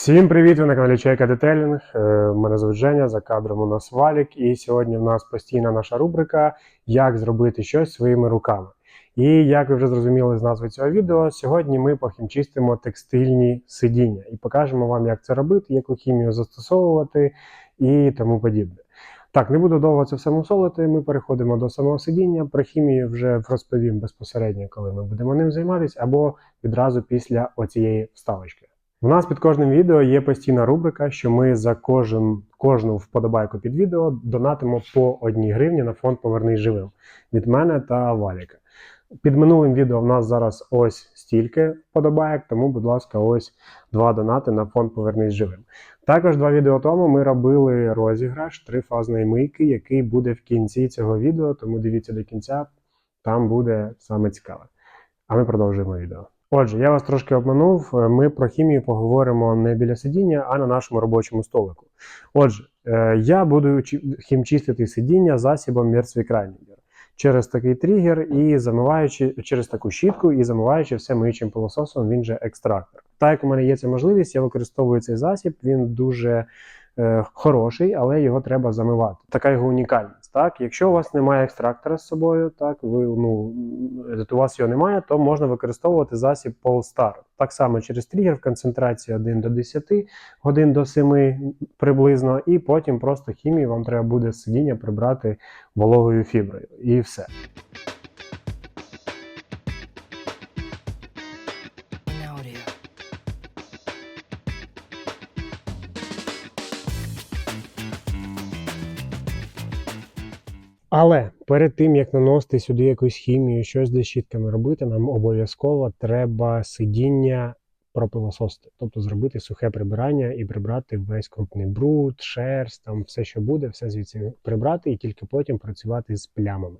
Всім привіт! Ви на каналі Чайка Детелінг. Е, Мене звуть Женя, за кадром у нас Валік, і сьогодні в нас постійна наша рубрика Як зробити щось своїми руками. І як ви вже зрозуміли з назви цього відео, сьогодні ми похімчистимо текстильні сидіння і покажемо вам, як це робити, яку хімію застосовувати і тому подібне. Так, не буду довго це все мусолити. Ми переходимо до самого сидіння. Про хімію вже розповім безпосередньо, коли ми будемо ним займатися, або відразу після оцієї вставочки. У нас під кожним відео є постійна рубрика, що ми за кожен, кожну вподобайку під відео донатимо по одній гривні на фонд Повернись живим від мене та Валіка. Під минулим відео в нас зараз ось стільки вподобайок, тому, будь ласка, ось два донати на фонд Повернись живим. Також два відео тому ми робили розіграш трифазної мийки, який буде в кінці цього відео, тому дивіться до кінця, там буде саме цікаве. А ми продовжуємо відео. Отже, я вас трошки обманув. Е, Ми про хімію поговоримо не біля сидіння, а на нашому робочому столику. Отже, е, я буду чи- хімчистити сидіння засобом Мерцвік Райнігер через такий тригер і замиваючи через таку щітку і замиваючи все миючим пилососом, він же екстрактор. Так як у мене є ця можливість, я використовую цей засіб. Він дуже е, хороший, але його треба замивати. Така його унікальність. Так, якщо у вас немає екстрактора з собою, так ви ну у вас його немає, то можна використовувати засіб Polestar. Так само через тригер в концентрації 1 до 10, годин до 7 приблизно, і потім просто хімію вам треба буде з сидіння прибрати вологою фіброю. І все. Але перед тим як наносити сюди якусь хімію, щось з щітками робити, нам обов'язково треба сидіння пропилососити, тобто зробити сухе прибирання і прибрати весь крупний бруд, шерсть, там все, що буде, все звідси прибрати, і тільки потім працювати з плямами.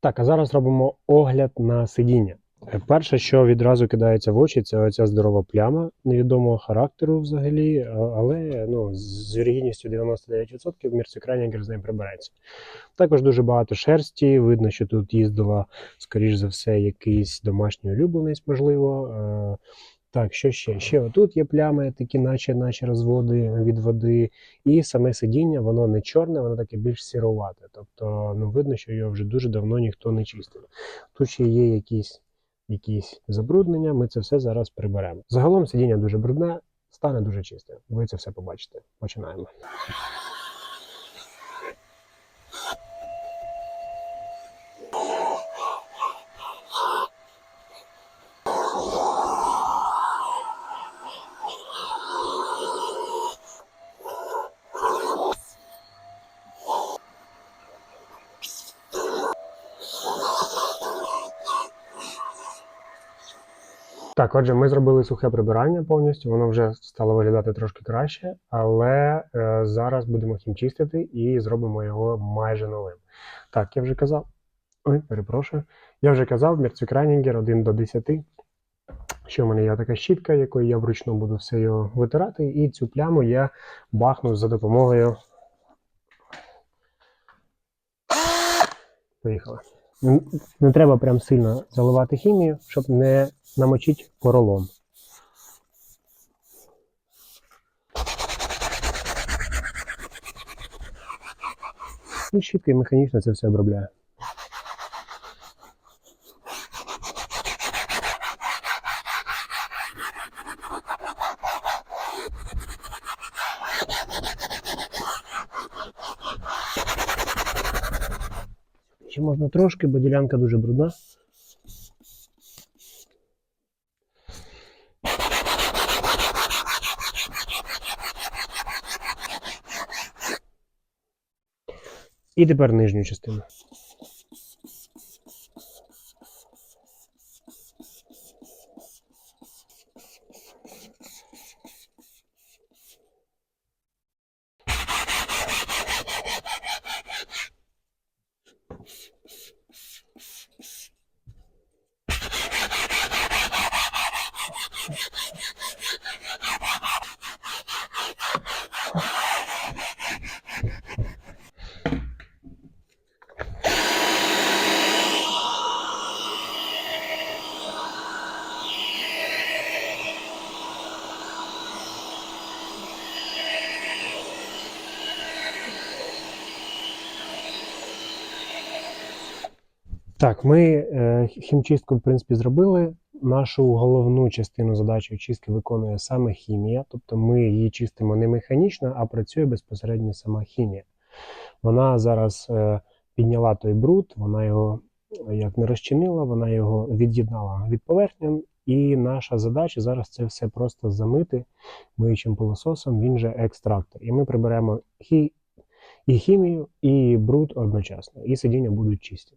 Так, а зараз робимо огляд на сидіння. Е, Перше, що відразу кидається в очі, це оця здорова пляма невідомого характеру взагалі, але ну, з вірогідністю 99% мірцекрайнігер з ним прибереться. Також дуже багато шерсті. Видно, що тут їздила, скоріш за все, якийсь домашній улюбленець, можливо. Е, Так, що ще? Ще отут є плями, такі, наче, наче розводи від води. І саме сидіння, воно не чорне, воно таке більш сіровате. Тобто, ну, видно, що його вже дуже давно ніхто не чистив. Тут ще є якісь, якісь забруднення, ми це все зараз приберемо. Загалом сидіння дуже брудне, стане дуже чисте. Ви це все побачите. Починаємо. Так, отже, ми зробили сухе прибирання повністю, воно вже стало виглядати трошки краще, але е, зараз будемо хімчистити і зробимо його майже новим. Так, я вже казав. Ой, перепрошую. Я вже казав, Мерцюкрайнігер 1 до 10. Що в мене є така щітка, якою я вручну буду все його витирати, і цю пляму я бахну за допомогою. Поїхали. Не треба прям сильно заливати хімію, щоб не намочити поролон. І щітка механічно це все обробляє. Можна трошки, бо ділянка дуже брудна. І тепер нижню частину. Так, ми е, хімчистку, в принципі, зробили. Нашу головну частину задачі очистки виконує саме хімія, тобто ми її чистимо не механічно, а працює безпосередньо сама хімія. Вона зараз е, підняла той бруд, вона його як не розчинила, вона його від'єднала від поверхні. І наша задача зараз це все просто замити миючим пилососом, він же екстрактор. І ми приберемо і хімію, і бруд одночасно, і сидіння будуть чисті.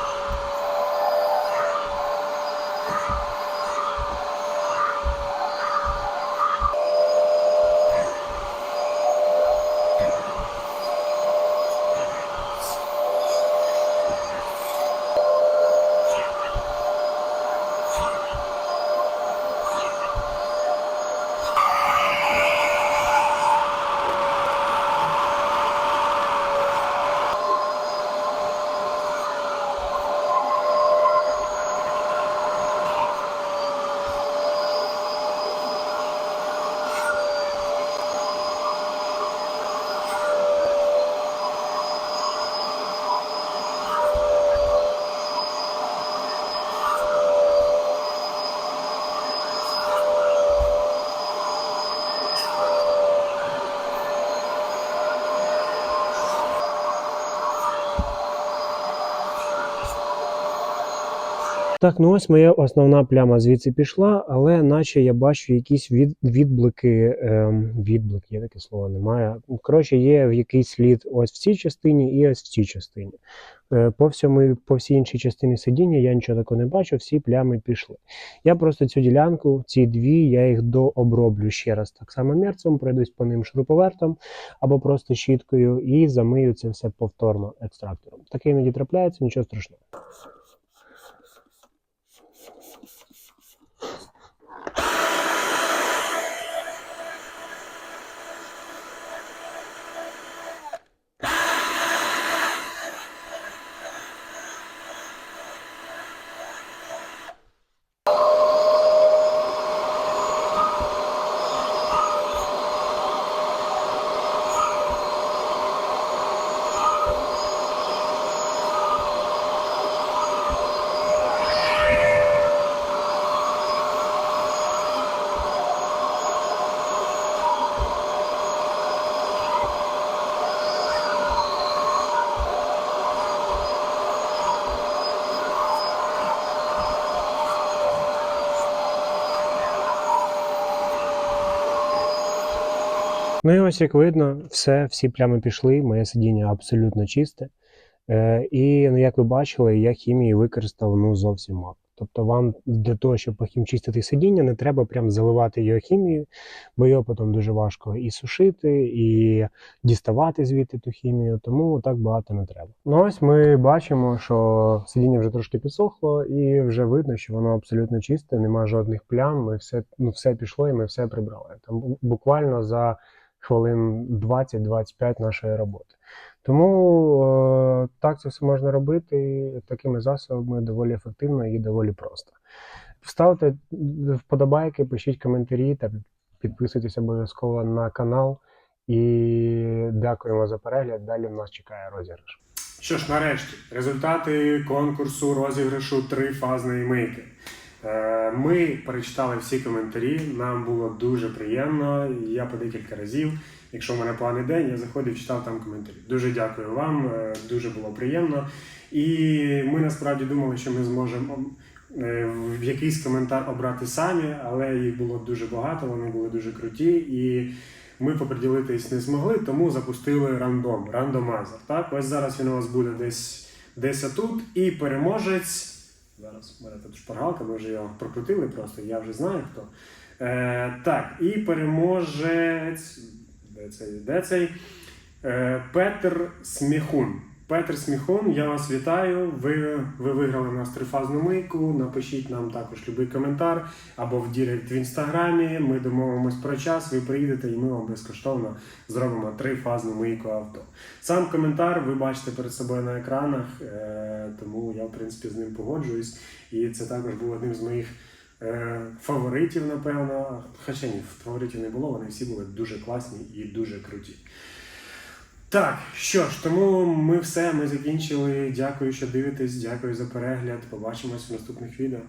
Так, ну ось моя основна пляма звідси пішла, але наче я бачу якісь від, відблики. Ем, відблик, є таке слово, немає. Коротше, є в якийсь слід ось в цій частині і ось в цій частині. Е, по всьому, по всій іншій частині сидіння я нічого такого не бачу, всі плями пішли. Я просто цю ділянку, ці дві, я їх дооброблю ще раз так само мерцем, пройдусь по ним шуруповертом або просто щіткою і замию це все повторно екстрактором. Таке іноді трапляється, нічого страшного. Ну і ось як видно, все, всі плями пішли, моє сидіння абсолютно чисте. Е, і ну, як ви бачили, я хімії використав ну, зовсім мало. Тобто вам для того, щоб похімчистити сидіння, не треба прям заливати його хімією, бо його потім дуже важко і сушити, і діставати звідти ту хімію, тому так багато не треба. Ну ось ми бачимо, що сидіння вже трошки підсохло, і вже видно, що воно абсолютно чисте, нема жодних плям. Ми все, ну, все пішло і ми все прибрали. Там буквально за хвилин 20-25 нашої роботи. Тому е, так це все можна робити такими засобами доволі ефективно і доволі просто. Ставте вподобайки, пишіть коментарі та підписуйтесь обов'язково на канал. І дякуємо за перегляд. Далі в нас чекає розіграш. Що ж, нарешті, результати конкурсу розіграшу три фазної мийки. Е, Ми перечитали всі коментарі. Нам було дуже приємно. Я по декілька разів. Якщо в мене поганий день, я заходив, читав там коментарі. Дуже дякую вам, е, дуже було приємно. І ми насправді думали, що ми зможемо е, в якийсь коментар обрати самі, але їх було дуже багато, вони були дуже круті. І ми поприділитись не змогли, тому запустили рандом, рандомайзер. Так, ось зараз він у вас буде десь десь отут, і переможець. Зараз у мене тут шпаргалка, ми вже його прокрутили просто, я вже знаю хто. Е, так, і переможець. Де цей? Де цей? Е, Петр Сміхун. Петр Сміхун, я вас вітаю. Ви, ви виграли у нас трифазну мийку. Напишіть нам також любий коментар або в Дірект в інстаграмі. Ми домовимось про час, ви приїдете і ми вам безкоштовно зробимо трифазну мийку авто. Сам коментар ви бачите перед собою на екранах, е, тому я в принципі з ним погоджуюсь. І це також був одним з моїх е, фаворитів, напевно. Хоча ні, фаворитів не було, вони всі були дуже класні і дуже круті. Так, що ж, тому ми все, ми закінчили. Дякую, що дивитесь, дякую за перегляд. Побачимось в наступних відео.